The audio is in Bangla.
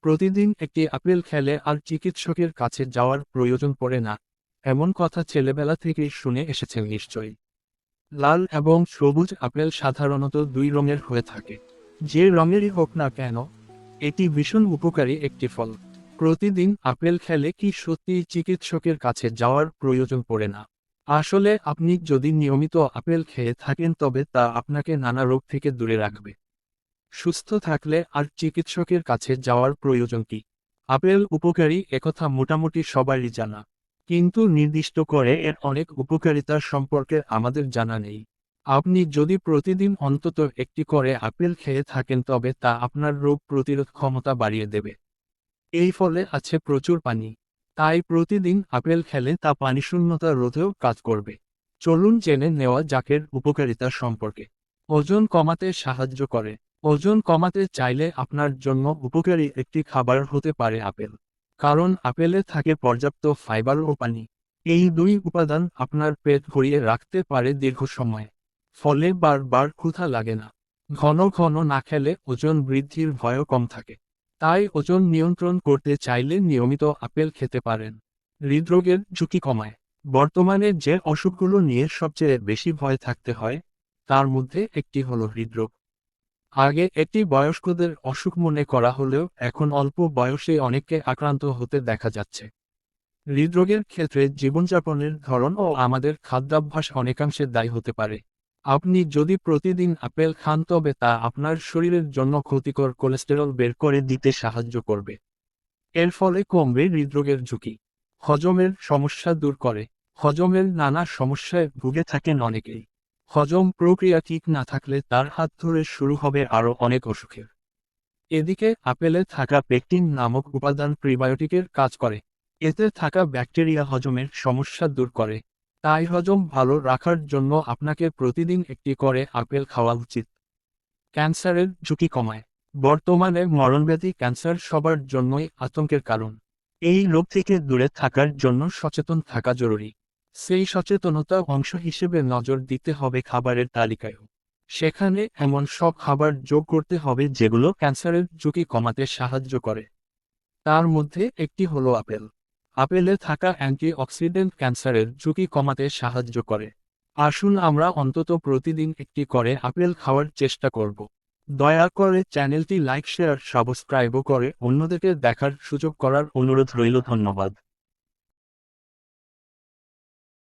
প্রতিদিন একটি আপেল খেলে আর চিকিৎসকের কাছে যাওয়ার প্রয়োজন পড়ে না। এমন কথা ছেলেবেলা থেকেই শুনে এসেছেন নিশ্চয়ই। লাল এবং সবুজ আপেল সাধারণত দুই রঙের হয়ে থাকে। যে রঙেরই হোক না কেন, এটি ভীষণ উপকারী একটি ফল। প্রতিদিন আপেল খেলে কি সত্যি চিকিৎসকের কাছে যাওয়ার প্রয়োজন পড়ে না। আসলে আপনি যদি নিয়মিত আপেল খেয়ে থাকেন তবে তা আপনাকে নানা রোগ থেকে দূরে রাখবে। সুস্থ থাকলে আর চিকিৎসকের কাছে যাওয়ার প্রয়োজন কি? আপেল উপকারী একথা মোটামুটি সবারই জানা। কিন্তু নির্দিষ্ট করে এর অনেক উপকারিতা সম্পর্কে আমাদের জানা নেই। আপনি যদি প্রতিদিন অন্তত একটি করে আপেল খেয়ে থাকেন তবে তা আপনার রোগ প্রতিরোধ ক্ষমতা বাড়িয়ে দেবে। এই ফলে আছে প্রচুর পানি। তাই প্রতিদিন আপেল খেলে তা পানিশূন্যতা রোধেও কাজ করবে। চলুন জেনে নেওয়া জাকের উপকারিতা সম্পর্কে। ওজন কমাতে সাহায্য করে। ওজন কমাতে চাইলে আপনার জন্য উপকারী একটি খাবার হতে পারে আপেল। কারণ আপেলে থাকে পর্যাপ্ত ফাইবার ও পানি। এই দুই উপাদান আপনার পেট ভরিয়ে রাখতে পারে দীর্ঘ সময়। ফলে বারবার ক্ষুধা লাগে না। ঘন ঘন না খেলে ওজন বৃদ্ধির ভয়ও কম থাকে। তাই ওজন নিয়ন্ত্রণ করতে চাইলে নিয়মিত আপেল খেতে পারেন। হৃদরোগের ঝুঁকি কমায়। বর্তমানে যে অসুখগুলো নিয়ে সবচেয়ে বেশি ভয় থাকতে হয়, তার মধ্যে একটি হলো হৃদরোগ। আগে এটি বয়স্কদের অসুখ মনে করা হলেও এখন অল্প বয়সে অনেককে আক্রান্ত হতে দেখা যাচ্ছে। হৃদরোগের ক্ষেত্রে জীবনযাপনের ধরন ও আমাদের খাদ্যাভ্যাস অনেকাংশে দায়ী হতে পারে। আপনি যদি প্রতিদিন আপেল খান, তবে তা আপনার শরীরের জন্য ক্ষতিকর কোলেস্টেরল বের করে দিতে সাহায্য করবে। এর ফলে কমবে হৃদরোগের ঝুঁকি। হজমের সমস্যা দূর করে। হজমের নানা সমস্যায় ভুগে থাকেন অনেকেই। হজম প্রক্রিয়া ঠিক না থাকলে তার হাত ধরে শুরু হবে আরও অনেক অসুখের। এদিকে, আপেলে থাকা পেকটিন নামক উপাদান প্রিবায়োটিকের কাজ করে। এতে থাকা ব্যাকটেরিয়া হজমের সমস্যা দূর করে। তাই হজম ভালো রাখার জন্য আপনাকে প্রতিদিন একটি করে আপেল খাওয়া উচিত। ক্যান্সারের ঝুঁকি কমায়। বর্তমানে মরণব্যাধি ক্যান্সার সবার জন্যই আতঙ্কের কারণ। এই রোগ থেকে দূরে থাকার জন্য সচেতন থাকা জরুরি। সেই সচেতনতা অংশ হিসেবে নজর দিতে হবে খাবারের তালিকায়ও সেখানে এমন সব খাবার যোগ করতে হবে যেগুলো ক্যান্সারের ঝুঁকি কমাতে সাহায্য করে। তার মধ্যে একটি হলো আপেল। আপেলে থাকা অ্যান্টি অক্সিডেন্ট ক্যান্সারের ঝুঁকি কমাতে সাহায্য করে। আসুন আমরা অন্তত প্রতিদিন একটি করে আপেল খাওয়ার চেষ্টা করব। দয়া করে চ্যানেলটি লাইক, শেয়ার, সাবস্ক্রাইবও করে অন্যদেরকে দেখার সুযোগ করার অনুরোধ রইল। ধন্যবাদ।